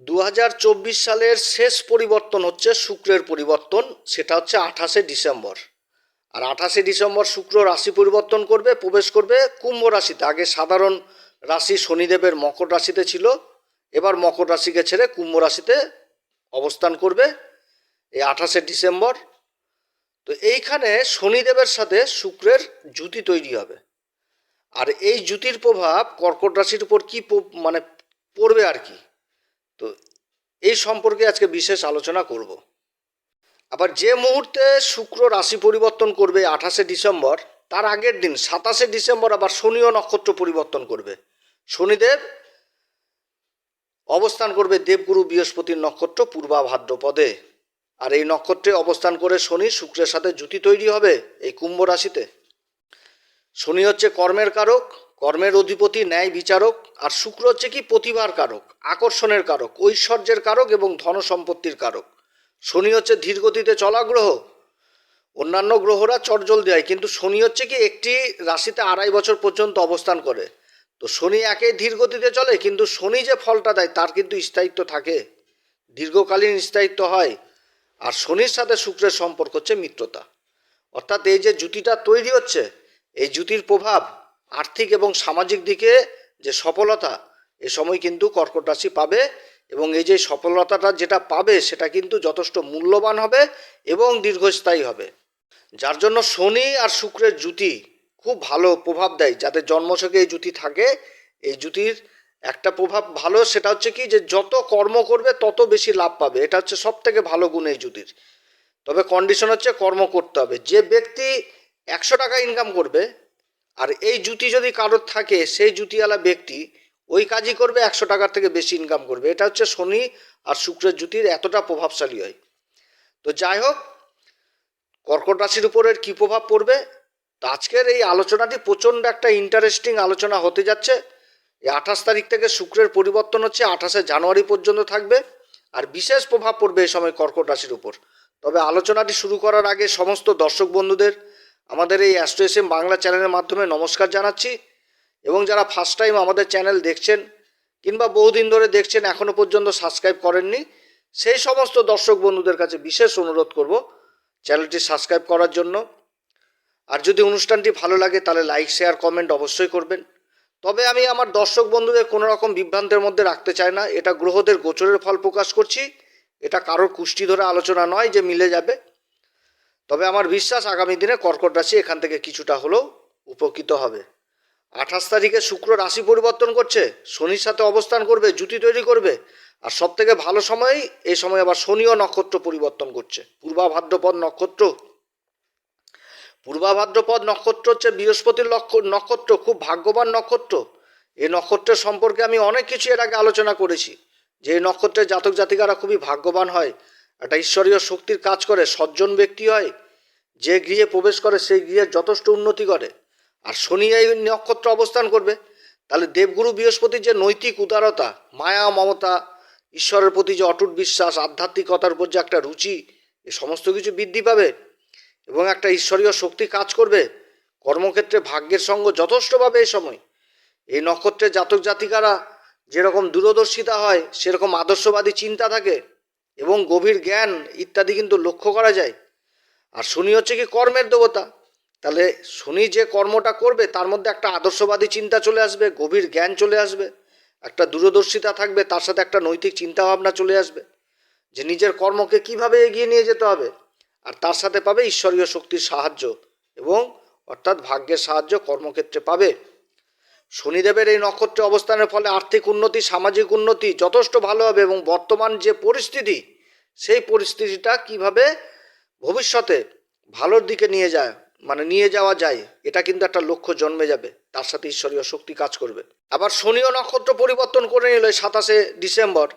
দু হাজার চব্বিশ সালের শেষ পরিবর্তন হচ্ছে শুক্রের পরিবর্তন, সেটা হচ্ছে আঠাশে ডিসেম্বর। আর আঠাশে ডিসেম্বর শুক্র রাশি পরিবর্তন করবে, প্রবেশ করবে কুম্ভ রাশিতে। আগে সাধারণ রাশি শনিদেবের মকর রাশিতে ছিল, এবার মকর রাশিকে ছেড়ে কুম্ভ রাশিতে অবস্থান করবে এই আঠাশে ডিসেম্বর। তো এইখানে শনিদেবের সাথে শুক্রের জুতি তৈরি হবে। আর এই জুতির প্রভাব কর্কট রাশির উপর কি মানে পড়বে আর কি? তো এই সম্পর্কে আজকে বিশেষ আলোচনা করব। আবার যে মুহূর্তে শুক্র রাশি পরিবর্তন করবে আঠাশে ডিসেম্বর, তার আগের দিন সাতাশে ডিসেম্বর আবার শনিও নক্ষত্র পরিবর্তন করবে। শনিদেব অবস্থান করবে দেবগুরু বৃহস্পতির নক্ষত্র পূর্বা ভাদ্রপদে আর এই নক্ষত্রে অবস্থান করে শনি শুক্রের সাথে জুতি তৈরি হবে এই কুম্ভ রাশিতে। শনি হচ্ছে কর্মের কারক কর্মের অধিপতি, ন্যায় বিচারক, আর শুক্র হচ্ছে কি প্রতিভার কারক, আকর্ষণের কারক, ঐশ্বর্যের কারক এবং ধন সম্পত্তির কারক। শনি হচ্ছে ধীরগতিতে চলা গ্রহ, অন্যান্য গ্রহরা চটজল দেয়, কিন্তু শনি হচ্ছে কি একটি রাশিতে আড়াই বছর পর্যন্ত অবস্থান করে। তো শনি একে ধীর গতিতে চলে, কিন্তু শনি যে ফলটা দেয় তার কিন্তু স্থায়িত্ব থাকে, দীর্ঘকালীন স্থায়িত্ব হয়, আর শনির সাথে শুক্রের সম্পর্ক হচ্ছে মিত্রতা। অর্থাৎ এই যে জুতিটা তৈরি হচ্ছে, এই জুতির প্রভাব আর্থিক এবং সামাজিক দিকে যে সফলতা, এ সময় কিন্তু কর্কট রাশি পাবে এবং এই যে সফলতাটা যেটা পাবে সেটা কিন্তু যথেষ্ট মূল্যবান হবে এবং দীর্ঘস্থায়ী হবে। যার জন্য শনি আর শুক্রের জুতি খুব ভালো প্রভাব দেয়। যাদের জন্মছকে এই জুতি থাকে, এই জুতির একটা প্রভাব ভালো সেটা হচ্ছে কি যে যত কর্ম করবে তত বেশি লাভ পাবে। এটা হচ্ছে সব থেকে ভালো গুণ এই জুতির তবে কন্ডিশন হচ্ছে কর্ম করতে হবে। যে ব্যক্তি একশো টাকা ইনকাম করবে আর এই জুতি যদি কারোর থাকে, সেই জুতিওয়ালা ব্যক্তি ওই কাজই করবে, একশো টাকার থেকে বেশি ইনকাম করবে। এটা হচ্ছে শনি আর শুক্রের জুতির এতটা প্রভাবশালী হয়। তো যাই হোক, কর্কট রাশির উপরের কী প্রভাব পড়বে? তো আজকের এই আলোচনাটি প্রচণ্ড একটা ইন্টারেস্টিং আলোচনা হতে যাচ্ছে। এই আঠাশ তারিখ থেকে শুক্রের পরিবর্তন হচ্ছে, আঠাশে জানুয়ারি পর্যন্ত থাকবে। আর বিশেষ প্রভাব পড়বে এই সময় কর্কট রাশির উপর। তবে আলোচনাটি শুরু করার আগে সমস্ত দর্শক বন্ধুদের আমাদের এই অ্যাস্ট্রো এসএম বাংলা চ্যানেলের মাধ্যমে নমস্কার জানাচ্ছি। এবং যারা ফার্স্ট টাইম আমাদের চ্যানেল দেখছেন কিংবা বহুদিন ধরে দেখছেন এখনও পর্যন্ত সাবস্ক্রাইব করেননি, সেই সমস্ত দর্শক বন্ধুদের কাছে বিশেষ অনুরোধ করব চ্যানেলটি সাবস্ক্রাইব করার জন্য। আর যদি অনুষ্ঠানটি ভালো লাগে, তাহলে লাইক শেয়ার কমেন্ট অবশ্যই করবেন। তবে আমি আমার দর্শক বন্ধুদের কোনো রকম বিভ্রান্তের মধ্যে রাখতে চাই না। এটা গ্রহদের গোচরের ফল প্রকাশ করছি। এটা কারোর কুষ্টি ধরে আলোচনা নয় যে মিলে যাবে। তবে আমার বিশ্বাস আগামী দিনে কর্কট রাশি এখান থেকে কিছুটা হলেও উপকৃত হবে। আঠাশ তারিখে শুক্র রাশি পরিবর্তন করছে, শনির সাথে অবস্থান করবে জুতি তৈরি করবে, আর সব থেকে ভালো সময়, এই সময় আবার শনিও নক্ষত্র পরিবর্তন করছে। পূর্বা ভাদ্রপদ নক্ষত্র। পূর্বা ভাদ্রপদ নক্ষত্র হচ্ছে বৃহস্পতির নক্ষত্র, খুব ভাগ্যবান নক্ষত্র। এই নক্ষত্রের সম্পর্কে আমি অনেক কিছু এর আগে আলোচনা করেছি। যে এই নক্ষত্রের জাতক জাতিকারা খুবই ভাগ্যবান হয় একটা ঈশ্বরীয় শক্তির কাজ করে, সজ্জন ব্যক্তি হয়, যে গৃহে প্রবেশ করে সেই গৃহের যথেষ্ট উন্নতি করে। আর শনি এই নক্ষত্র অবস্থান করবে, তাহলে দেবগুরু বৃহস্পতির যে নৈতিক উদারতা, মায়া, মমতা, ঈশ্বরের প্রতি যে অটুট বিশ্বাস, আধ্যাত্মিকতার উপর যে একটা রুচি, এ সমস্ত কিছু বৃদ্ধি পাবে এবং একটা ঈশ্বরীয় শক্তি কাজ করবে। কর্মক্ষেত্রে ভাগ্যের সঙ্গ যথেষ্টভাবে এই সময়। এই নক্ষত্রের জাতক জাতিকারা যেরকম দূরদর্শিতা হয়, সেরকম আদর্শবাদী চিন্তা থাকে এবং গভীর জ্ঞান ইত্যাদি কিন্তু লক্ষ্য করা যায়। আর শনি হচ্ছে কি কর্মের দেবতা। তাহলে শনি যে কর্মটা করবে, তার মধ্যে একটা আদর্শবাদী চিন্তা চলে আসবে, গভীর জ্ঞান চলে আসবে, একটা দূরদর্শিতা থাকবে, তার সাথে একটা নৈতিক চিন্তাভাবনা চলে আসবে যে নিজের কর্মকে কীভাবে এগিয়ে নিয়ে যেতে হবে। আর তার সাথে পাবে ঈশ্বরীয় শক্তির সাহায্য এবং অর্থাৎ ভাগ্যের সাহায্য কর্মক্ষেত্রে পাবে। শনিদেবের এই নক্ষত্রে অবস্থানের ফলে আর্থিক উন্নতি, সামাজিক উন্নতি যথেষ্ট ভালো হবে এবং বর্তমান যে পরিস্থিতি, সেই পরিস্থিতিটা কীভাবে ভবিষ্যতে ভালোর দিকে নিয়ে যায় মানে নিয়ে যাওয়া যায়, এটা কিন্তু একটা লক্ষ্য জন্মে যাবে। তার সাথে ঈশ্বরীয় শক্তি কাজ করবে। আবার শনিও নক্ষত্র পরিবর্তন করে নিল সাতাশে ডিসেম্বর।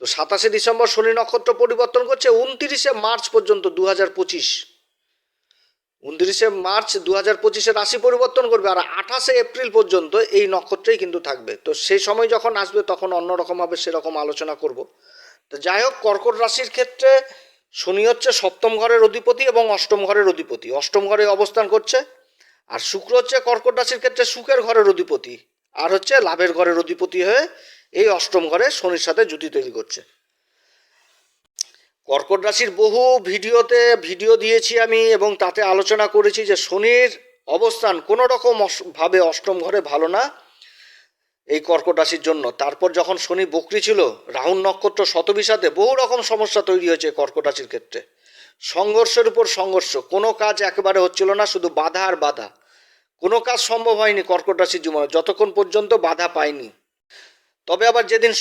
তো সাতাশে ডিসেম্বর শনি নক্ষত্র পরিবর্তন করছে, উনতিরিশে মার্চ পর্যন্ত দু হাজার পঁচিশ। উনত্রিশে মার্চ দু হাজার পঁচিশে রাশি পরিবর্তন করবে আর আঠাশে এপ্রিল পর্যন্ত এই নক্ষত্রেই কিন্তু থাকবে। তো সেই সময় যখন আসবে তখন অন্যরকমভাবে সেরকম আলোচনা করব। তো যাই হোক, কর্কট রাশির ক্ষেত্রে শনি হচ্ছে সপ্তম ঘরের অধিপতি এবং অষ্টম ঘরের অধিপতি। অষ্টম ঘরে অবস্থান করছে আর শুক্র হচ্ছে কর্কট রাশির ক্ষেত্রে সুখের ঘরের অধিপতি আর হচ্ছে লাভের ঘরের অধিপতি হয়ে এই অষ্টম ঘরে শনির সাথে জুতি তৈরি করছে। কর্কট রাশির বহু ভিডিওতে ভিডিও দিয়েছি আমি এবং তাতে আলোচনা করেছি যে শনির অবস্থান কোনো রকম ভাবে অষ্টম ঘরে ভালো না এই কর্কট রাশির জন্য। তারপর যখন শনি বকরি ছিল রাহুল নক্ষত্র শতবিশাতে বহু রকম সমস্যা তৈরি হয়েছে কর্কট রাশির ক্ষেত্রে। সংঘর্ষের উপর সংঘর্ষ, কোনো কাজ একেবারে হচ্ছিল না, শুধু বাধা আর বাধা। কোনো কাজ সম্ভব হয়নি কর্কট রাশির জীবনে, যতক্ষণ পর্যন্ত বাধা পায়নি। তবে আবার যেদিন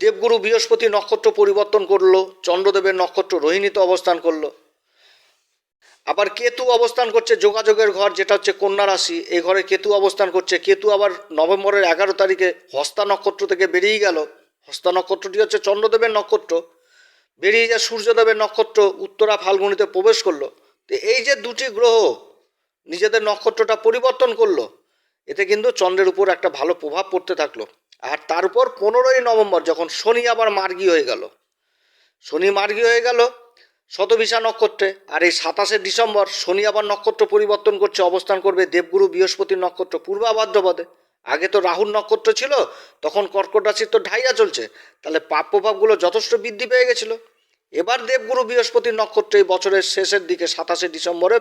দেবগুরু বৃহস্পতি নক্ষত্র পরিবর্তন করল, চন্দ্রদেবের নক্ষত্র রোহিণীতে অবস্থান করল, আবার কেতু অবস্থান করছে যোগাযোগের ঘর, যেটা হচ্ছে কন্যা রাশি এই ঘরে কেতু অবস্থান করছে। কেতু আবার নভেম্বরের এগারো তারিখে হস্তা নক্ষত্র থেকে বেরিয়ে গেল। হস্তা নক্ষত্রটি হচ্ছে চন্দ্রদেবের নক্ষত্র। বেরিয়ে যায় সূর্যদেবের নক্ষত্র, উত্তরা ফাল্গুনিতে প্রবেশ করল। তো এই যে দুটি গ্রহ নিজেদের নক্ষত্রটা পরিবর্তন করল, এতে কিন্তু চন্দ্রের উপর একটা ভালো প্রভাব পড়তে থাকল। আর তার উপর পনেরোই নভেম্বর যখন শনি আবার মার্গী হয়ে গেল, শনি মার্গী হয়ে গেল শতবিশা নক্ষত্রে, আর এই সাতাশে ডিসেম্বর শনি আবার নক্ষত্র পরিবর্তন করছে, অবস্থান করবে দেবগুরু বৃহস্পতির নক্ষত্র, পূর্বাভাদ্রপদে। আগে তো রাহুর নক্ষত্র ছিল, তখন কর্কট রাশির তো ঢাইয়া চলছে, তাহলে পাপ প্রভাবগুলো যথেষ্ট বৃদ্ধি পেয়ে গেছিল। এবার দেবগুরু বৃহস্পতির নক্ষত্র এই বছরের শেষের দিকে সাতাশে ডিসেম্বরে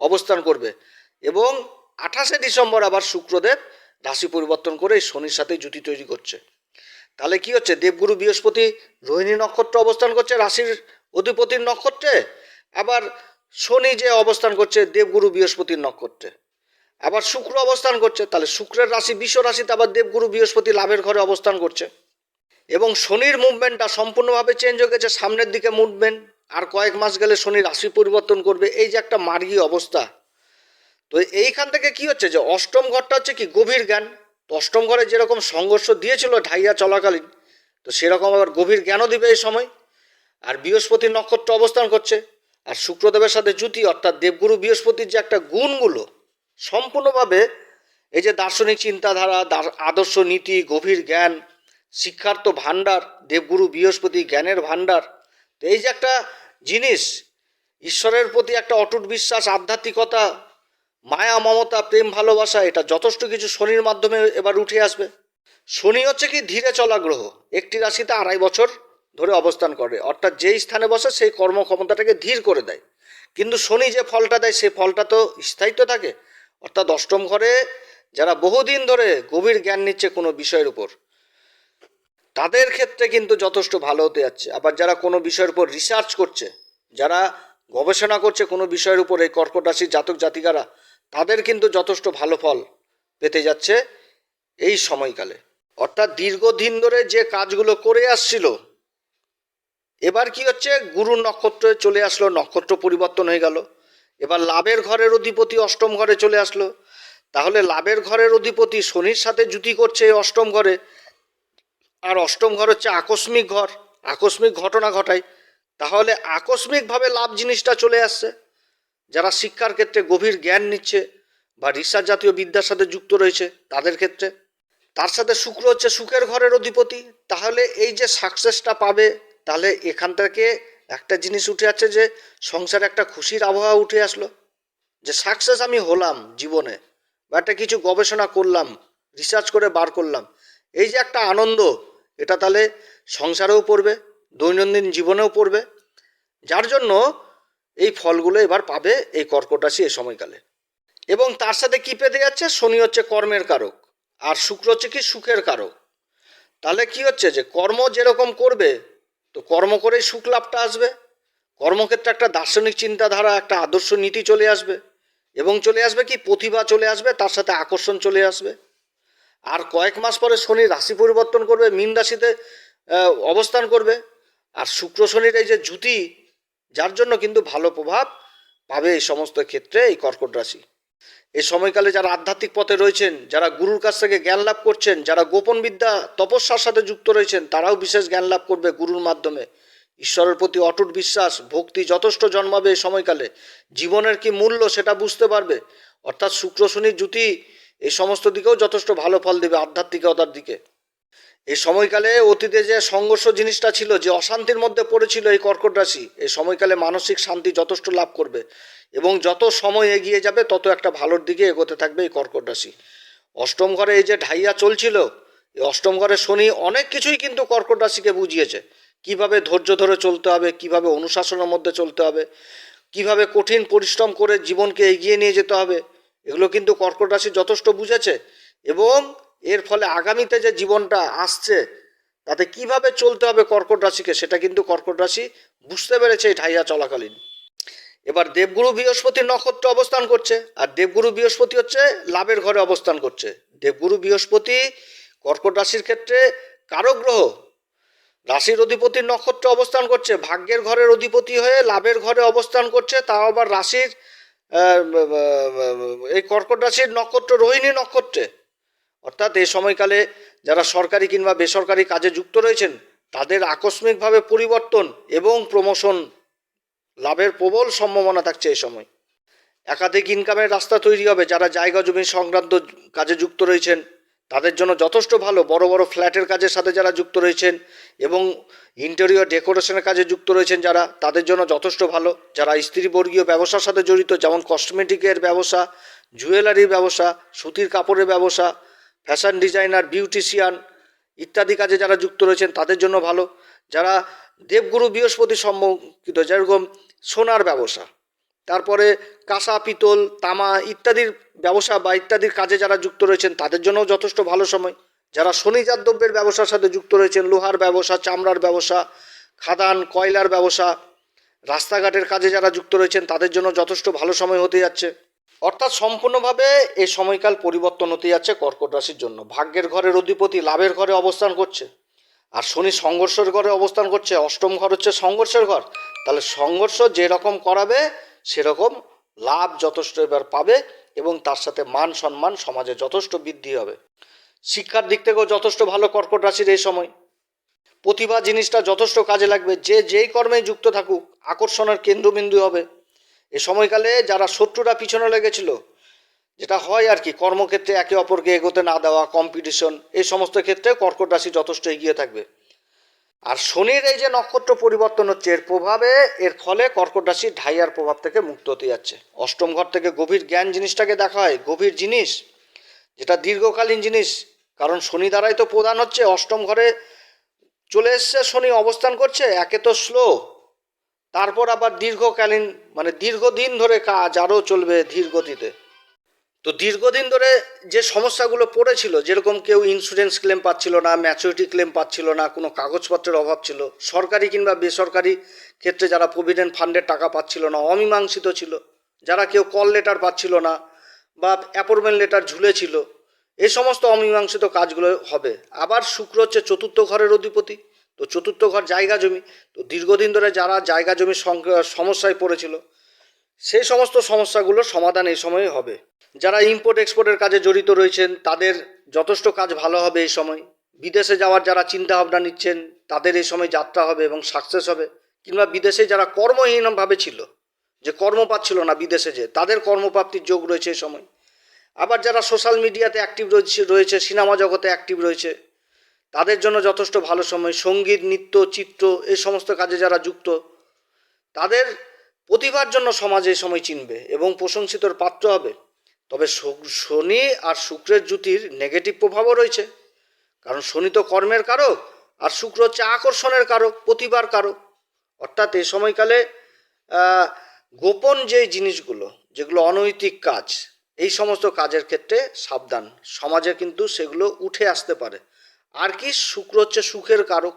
অবস্থান করবে এবং আঠাশে ডিসেম্বর আবার শুক্রদেব রাশি পরিবর্তন করে শনির সাথে জুতি তৈরি করছে। তাহলে কি হচ্ছে? দেবগুরু বৃহস্পতি রোহিণী নক্ষত্র অবস্থান করছে, রাশির অধিপতির নক্ষত্রে। আবার শনি যে অবস্থান করছে, দেবগুরু বৃহস্পতির নক্ষত্রে। আবার শুক্র অবস্থান করছে, তাহলে শুক্রের রাশি বিশ্ব রাশিতে আবার দেবগুরু বৃহস্পতি লাভের ঘরে অবস্থান করছে। এবং শনির মুভমেন্টটা সম্পূর্ণভাবে চেঞ্জ হয়ে গেছে, সামনের দিকে মুভমেন্ট আর কয়েক মাস গেলে শনি রাশি পরিবর্তন করবে। এই যে একটা মার্গী অবস্থা তো এইখান থেকে কি হচ্ছে যে অষ্টম ঘরটা হচ্ছে কি গভীর জ্ঞান? তো অষ্টম ঘরে যেরকম সংঘর্ষ দিয়েছিল ঢাইয়া চলাকালীন, তো সেরকম আবার গভীর জ্ঞানও দিবে এই সময়। আর বৃহস্পতি নক্ষত্র অবস্থান করছে, আর শুক্রদেবের সাথে জুতি অর্থাৎ দেবগুরু বৃহস্পতির যে একটা গুণগুলো, সম্পূর্ণভাবে এই যে দার্শনিক চিন্তাধারা, দার- আদর্শ নীতি, গভীর জ্ঞান শিক্ষার তো ভাণ্ডার, দেবগুরু বৃহস্পতি জ্ঞানের ভাণ্ডার, তো এই যে একটা জিনিস, ঈশ্বরের প্রতি একটা অটুট বিশ্বাস, আধ্যাত্মিকতা মায়া, মমতা, প্রেম, ভালোবাসা, এটা যথেষ্ট কিছু শনির মাধ্যমে এবার উঠে আসবে। শনি হচ্ছে কি ধীরে চলা গ্রহ। একটি রাশিতে আড়াই বছর ধরে অবস্থান করে। অর্থাৎ যেই স্থানে বসে সেই কর্মক্ষমতাটাকে ধীর করে দেয়। কিন্তু শনি যে ফলটা দেয় সেই ফলটা তো স্থায়িত্ব থাকে। অর্থাৎ অষ্টম ঘরে যারা বহুদিন ধরে গভীর জ্ঞান নিচ্ছে কোনো বিষয়ের উপর, তাদের ক্ষেত্রে কিন্তু যথেষ্ট ভালো হতে যাচ্ছে। আবার যারা কোনো বিষয়ের উপর রিসার্চ করছে, যারা গবেষণা করছে কোনো বিষয়ের উপর, এই কর্কট রাশির জাতক জাতিকারা তাদের কিন্তু যথেষ্ট ভালো ফল পেতে যাচ্ছে এই সময়কালে। অর্থাৎ দীর্ঘদিন ধরে যে কাজগুলো করে আসছিল, এবার কি হচ্ছে? গুরুর নক্ষত্রে চলে আসলো, নক্ষত্র পরিবর্তন হয়ে গেল। এবার লাভের ঘরের অধিপতি অষ্টম ঘরে চলে আসলো। তাহলে লাভের ঘরের অধিপতি শনির সাথে জুতি করছে এই অষ্টম ঘরে। আর অষ্টম ঘর হচ্ছে আকস্মিক ঘর। আকস্মিক ঘটনা ঘটায়। তাহলে আকস্মিকভাবে লাভ জিনিসটা চলে আসছে। যারা শিক্ষার ক্ষেত্রে গভীর জ্ঞান নিচ্ছে বা রিসার্চ জাতীয় বিদ্যার সাথে যুক্ত রয়েছে তাদের ক্ষেত্রে, তার সাথে শুক্র হচ্ছে সুখের ঘরের অধিপতি, তাহলে এই যে সাকসেসটা পাবে, তাহলে এখান থেকে একটা জিনিস উঠে আসছে যে সংসারে একটা খুশির আবহাওয়া উঠে আসলো। যে সাকসেস আমি হলাম জীবনে বা একটা কিছু গবেষণা করলাম রিসার্চ করে বার করলাম, এই যে একটা আনন্দ, এটা তাহলে সংসারেও পড়বে, দৈনন্দিন জীবনেও পড়বে। যার জন্য এই ফলগুলো এবার পাবে এই কর্কট রাশি এই সময়কালে। এবং তার সাথে কী পেতে যাচ্ছে? শনি হচ্ছে কর্মের কারক, আর শুক্র হচ্ছে কি? সুখের কারক। তাহলে কি হচ্ছে যে, কর্ম যেরকম করবে, তো কর্ম করেই সুখ লাভটা আসবে। কর্মক্ষেত্রে একটা দার্শনিক চিন্তাধারা, একটা আদর্শ নীতি চলে আসবে। এবং চলে আসবে কি? প্রতিভা চলে আসবে, তার সাথে আকর্ষণ চলে আসবে। আর কয়েক মাস পরে শনি রাশি পরিবর্তন করবে, মীন রাশিতে অবস্থান করবে। আর শুক্র শনির এই যে জুতি যার জন্য কিন্তু ভালো প্রভাব পাবে এই সমস্ত ক্ষেত্রে এই কর্কট রাশি। এই সময়কালে যারা আধ্যাত্মিক পথে রয়েছেন, যারা গুরুর কাছ থেকে জ্ঞান লাভ করছেন, যারা গোপন বিদ্যা, তপস্যার সাথে যুক্ত রয়েছেন, তারাও বিশেষ জ্ঞান লাভ করবে গুরুর মাধ্যমে। ঈশ্বরের প্রতি অটুট বিশ্বাস, ভক্তি যথেষ্ট জন্মাবে এই সময়কালে। জীবনের কি মূল্য সেটা বুঝতে পারবে। অর্থাৎ শুক্র শনির জুতি এই সমস্ত দিকেও যথেষ্ট ভালো ফল দেবে আধ্যাত্মিকতার দিকে। এই সময়কালে অতীতে যে সংঘর্ষ জিনিসটা ছিল, যে অশান্তির মধ্যে পড়েছিল এই কর্কট রাশি, এই সময়কালে মানসিক শান্তি যথেষ্ট লাভ করবে এবং যত সময় এগিয়ে যাবে, তত একটা ভালোর দিকে এগোতে থাকবে এই কর্কট রাশি। অষ্টম ঘরে এই যে ঢাইয়া চলছিল, এই অষ্টম ঘরে শনি অনেক কিছুই কিন্তু কর্কট রাশিকে বুঝিয়েছে। কীভাবে ধৈর্য ধরে চলতে হবে, কীভাবে অনুশাসনের মধ্যে চলতে হবে, কীভাবে কঠিন পরিশ্রম করে জীবনকে এগিয়ে নিয়ে যেতে হবে, এগুলো কিন্তু কর্কট রাশি যথেষ্ট বুঝেছে এবং এর ফলে আগামীতে যে জীবনটা আসছে, তাতে কীভাবে চলতে হবে কর্কট রাশিকে, সেটা কিন্তু কর্কট রাশি বুঝতে পেরেছে এই ঢাইয়া চলাকালীন। এবার দেবগুরু বৃহস্পতির নক্ষত্র অবস্থান করছে, আর দেবগুরু বৃহস্পতি হচ্ছে লাভের ঘরে অবস্থান করছে। দেবগুরু বৃহস্পতি কর্কট রাশির ক্ষেত্রে কারক গ্রহ রাশির অধিপতির নক্ষত্র অবস্থান করছে, ভাগ্যের ঘরের অধিপতি হয়ে লাভের ঘরে অবস্থান করছে, তাও আবার রাশির এই কর্কট রাশির নক্ষত্র, রোহিণী নক্ষত্রে। অর্থাৎ এ সময়কালে যারা সরকারি কিংবা বেসরকারি কাজে যুক্ত রয়েছেন, তাদের আকস্মিকভাবে পরিবর্তন এবং প্রমোশন লাভের প্রবল সম্ভাবনা থাকছে এই সময়। একাধিক ইনকামের রাস্তা তৈরি হবে, যারা জায়গা জমি সংক্রান্ত কাজে যুক্ত রয়েছেন, তাদের জন্য যথেষ্ট ভালো। বড় বড় ফ্ল্যাটের কাজের সাথে যারা যুক্ত রয়েছেন এবং ইন্টেরিয়র ডেকোরেশনের কাজে যুক্ত রয়েছেন যারা, তাদের জন্য যথেষ্ট ভালো। যারা স্ত্রীবর্গীয় ব্যবসার সাথে জড়িত, যেমন কসমেটিকের ব্যবসা জুয়েলারির ব্যবসা, সুতির কাপড়ের ব্যবসা ফ্যাশন ডিজাইনার বিউটিশিয়ান ইত্যাদি কাজে যারা যুক্ত রয়েছেন, তাদের জন্য ভালো। যারা দেবগুরু বৃহস্পতি সম্পর্কিত যেরকম সোনার ব্যবসা, তারপরে কাঁসা, পিতল, তামা ইত্যাদির ব্যবসা বা ইত্যাদির কাজে যারা যুক্ত রয়েছেন, তাদের জন্যও যথেষ্ট ভালো সময়। যারা শনিজাত দ্রব্যের ব্যবসার সাথে যুক্ত রয়েছেন, লোহার ব্যবসা, চামড়ার ব্যবসা, খাদান, কয়লার ব্যবসা, রাস্তাঘাটের কাজে যারা যুক্ত রয়েছেন, তাদের জন্য যথেষ্ট ভালো সময় হতে যাচ্ছে। অর্থাৎ সম্পূর্ণভাবে এই সময়কাল পরিবর্তন হতে যাচ্ছে কর্কট রাশির জন্য। ভাগ্যের ঘরের অধিপতি লাভের ঘরে অবস্থান করছে। আর শনি সংঘর্ষের ঘরে অবস্থান করছে, অষ্টম ঘর হচ্ছে সংঘর্ষের ঘর। তাহলে সংঘর্ষ যেরকম করাবে, সেরকম লাভ যথেষ্ট এবার পাবে এবং তার সাথে মান সম্মান সমাজে যথেষ্ট বৃদ্ধি হবে। শিক্ষার দিক থেকেও যথেষ্ট ভালো কর্কট রাশির এই সময়। প্রতিভা জিনিসটা যথেষ্ট কাজে লাগবে। যে যেই কর্মে যুক্ত থাকুক, আকর্ষণের কেন্দ্রবিন্দু হবে। এ সময়কালে যারা শত্রুরা পিছনে লেগেছিল, যেটা হয় আর কি, কর্মক্ষেত্রে একে অপরকে এগোতে না দেওয়া কম্পিটিশন এই সমস্ত ক্ষেত্রে কর্কট রাশি যথেষ্ট এগিয়ে থাকবে। আর শনির এই যে নক্ষত্র পরিবর্তন হচ্ছে, এর প্রভাবে, এর ফলে কর্কট রাশি ঢাইয়ার প্রভাব থেকে মুক্ত হতে যাচ্ছে। অষ্টম ঘর থেকে গভীর জ্ঞান জিনিসটাকে দেখা হয়, গভীর জিনিস, যেটা দীর্ঘকালীন জিনিস, কারণ শনি দ্বারাই তো প্রধান হচ্ছে, অষ্টম ঘরে চলে এসছে, শনি অবস্থান করছে, একে তো স্লো তারপর আবার দীর্ঘকালীন মানে দীর্ঘদিন ধরে কাজ আরও চলবে ধীর গতিতে তো দীর্ঘদিন ধরে যে সমস্যাগুলো পড়েছিল, যেরকম কেউ ইন্স্যুরেন্স ক্লেম পাচ্ছিল না ম্যাচুরিটি ক্লেম পাচ্ছিল না, কোনো কাগজপত্রের অভাব ছিল, সরকারি কিংবা বেসরকারি ক্ষেত্রে যারা প্রভিডেন্ট ফান্ডের টাকা পাচ্ছিল না, অমীমাংসিত ছিল, যারা কেউ কল লেটার পাচ্ছিল না বা অ্যাপয়েন্টমেন্ট লেটার ঝুলেছিল এই সমস্ত অমীমাংসিত কাজগুলো হবে। আবার শুক্র হচ্ছে চতুর্থ ঘরের অধিপতি। তো চতুর্থ ঘর জায়গা জমি। তো দীর্ঘদিন ধরে যারা জায়গা জমির সমস্যায় পড়েছিল, সেই সমস্ত সমস্যাগুলোর সমাধান এই সময় হবে। যারা ইম্পোর্ট এক্সপোর্টের কাজে জড়িত রয়েছেন, তাদের যথেষ্ট কাজ ভালো হবে এই সময়। বিদেশে যাওয়ার যারা চিন্তা ভাবনা নিচ্ছেন, তাদের এই সময় যাত্রা হবে এবং সাকসেস হবে। কিংবা বিদেশে যারা কর্মহীনভাবে ছিল, যে কর্ম পাচ্ছিল না বিদেশে যে, তাদের কর্মপ্রাপ্তির যোগ রয়েছে এই সময়। আবার যারা সোশ্যাল মিডিয়াতে অ্যাক্টিভ রয়েছে রয়েছে সিনেমা জগতে অ্যাক্টিভ রয়েছে তাদের জন্য যথেষ্ট ভালো সময়, সংগীত, নৃত্য, চিত্র এই সমস্ত কাজে যারা যুক্ত, তাদের প্রতিভার জন্য সমাজ এই সময় চিনবে এবং প্রশংসিতর পাত্র হবে। তবে শনি আর শুক্রের জুতির নেগেটিভ প্রভাবও রয়েছে। কারণ শনি তো কর্মের কারক আর শুক্র হচ্ছে আকর্ষণের কারক, প্রতিভার কারক। অর্থাৎ এই সময়কালে গোপন যে জিনিসগুলো, যেগুলো অনৈতিক কাজ, এই সমস্ত কাজের ক্ষেত্রে সাবধান। সমাজে কিন্তু সেগুলো উঠে আসতে পারে। আর কি শুক্র হচ্ছে সুখের কারক।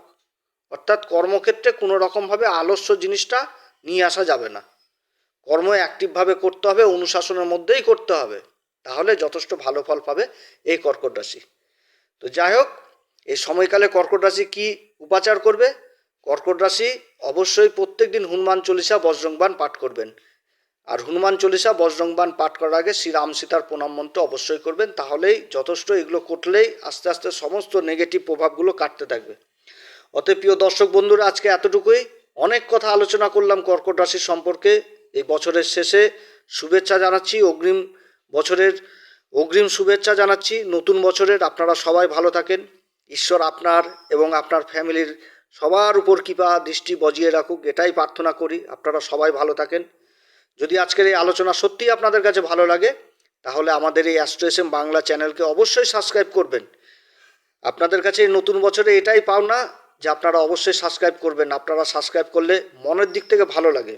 অর্থাৎ কর্মক্ষেত্রে কোনো রকমভাবে আলস্য জিনিসটা নিয়ে আসা যাবে না। কর্ম অ্যাক্টিভভাবে করতে হবে, অনুশাসনের মধ্যেই করতে হবে। তাহলে যথেষ্ট ভালো ফল পাবে এই কর্কট রাশি। তো যাই হোক, এই সময়কালে কর্কট রাশি কি উপাচার করবে? কর্কট রাশি অবশ্যই প্রত্যেক দিন হনুমান চল্লিশা বজ্রংবান পাঠ করবেন। আর হনুমান চল্লিশা বজ্রংবান পাঠ করার আগে শ্রী রাম সীতার প্রণাম মন্ত্র অবশ্যই করবেন, তাহলেই যথেষ্ট এগুলো করলেই আস্তে আস্তে সমস্ত নেগেটিভ প্রভাবগুলো কাটতে থাকবে। অতএব প্রিয় দর্শক বন্ধুরা, আজকে এতটুকুই। অনেক কথা আলোচনা করলাম কর্কট রাশির সম্পর্কে। এই বছরের শেষে শুভেচ্ছা জানাচ্ছি, অগ্রিম বছরের অগ্রিম শুভেচ্ছা জানাচ্ছি। নতুন বছরের আপনারা সবাই ভালো থাকেন। ঈশ্বর আপনার এবং আপনার ফ্যামিলির সবার উপর কৃপা দৃষ্টি বজিয়ে রাখুক, এটাই প্রার্থনা করি। আপনারা সবাই ভালো থাকেন। যদি আজকের এই আলোচনা সত্যিই আপনাদের কাছে ভালো লাগে, তাহলে আমাদের এই অ্যাস্ট্রোএসএম বাংলা চ্যানেলকে অবশ্যই সাবস্ক্রাইব করবেন। আপনাদের কাছে এই নতুন বছরে এটাই পাওনা যে আপনারা অবশ্যই সাবস্ক্রাইব করবেন। আপনারা সাবস্ক্রাইব করলে মনের দিক থেকে ভালো লাগে।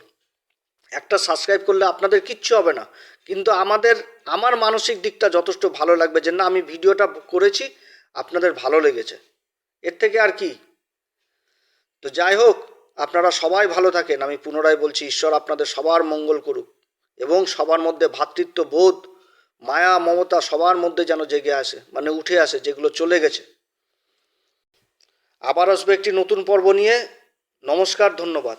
একটা সাবস্ক্রাইব করলে আপনাদের কিচ্ছু হবে না। কিন্তু আমাদের, আমার মানসিক দিকটা যথেষ্ট ভালো লাগবে যে না, আমি ভিডিওটা করেছি, আপনাদের ভালো লেগেছে। এর থেকে আর কি? তো যাই হোক আপনারা সবাই ভালো থাকেন। আমি পুনরায় বলছি, ঈশ্বর আপনাদের সবার মঙ্গল করুক এবং সবার মধ্যে ভ্রাতৃত্ব বোধ, মায়া, মমতা সবার মধ্যে যেন জেগে আসে মানে উঠে আসে, যেগুলো চলে গেছে। আবার আসবে একটি নতুন পর্ব নিয়ে। নমস্কার, ধন্যবাদ।